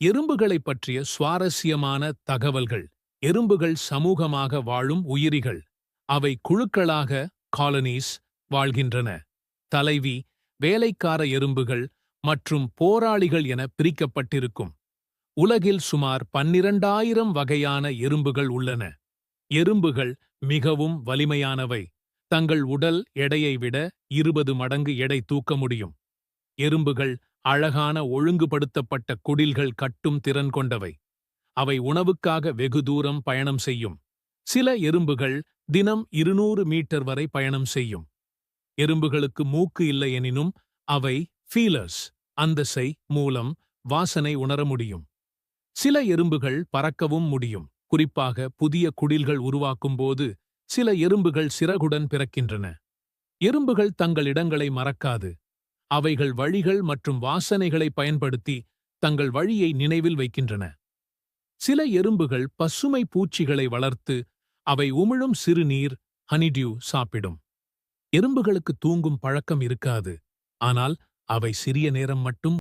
எறும்புகளைப் பற்றிய சுவாரஸ்யமான தகவல்கள். எறும்புகள் சமூகமாக வாழும் உயிரிகள். அவை குழுக்களாக காலனிஸ் வாழ்கின்றன. தலைவி வேலைக்கார எறும்புகள் மற்றும் போராளிகள் என பிரிக்கப்பட்டிருக்கும். உலகில் சுமார் பன்னிரண்டாயிரம் வகையான எறும்புகள் உள்ளன. எறும்புகள் மிகவும் வலிமையானவை. தங்கள் உடல் எடையை விட இருபது மடங்கு எடை தூக்க முடியும். எறும்புகள் அழகான ஒழுங்குபடுத்தப்பட்ட குடில்கள் கட்டும் திறன் கொண்டவை. அவை உணவுக்காக வெகு தூரம் பயணம் செய்யும். சில எறும்புகள் தினம் இருநூறு மீட்டர் வரை பயணம் செய்யும். எறும்புகளுக்கு மூக்கு இல்லை எனினும் அவை ஃபீலர்ஸ் அந்தசை மூலம் வாசனை உணர முடியும். சில எறும்புகள் பறக்கவும் முடியும். குறிப்பாக புதிய குடில்கள் உருவாக்கும் போது சில எறும்புகள் சிறகுடன் பிறக்கின்றன. எறும்புகள் தங்கள் இடங்களை மறக்காது. அவைகள் வழிகள் மற்றும் வாசனைகளை பயன்படுத்தி தங்கள் வழியை நினைவில் வைக்கின்றன. சில எறும்புகள் பசுமை பூச்சிகளை வளர்த்து அவை உமிழும் சிறுநீர் ஹனிடியூ சாப்பிடும். எறும்புகளுக்கு தூங்கும் பழக்கம் இருக்காது ஆனால் அவை சிறிய நேரம் மட்டும்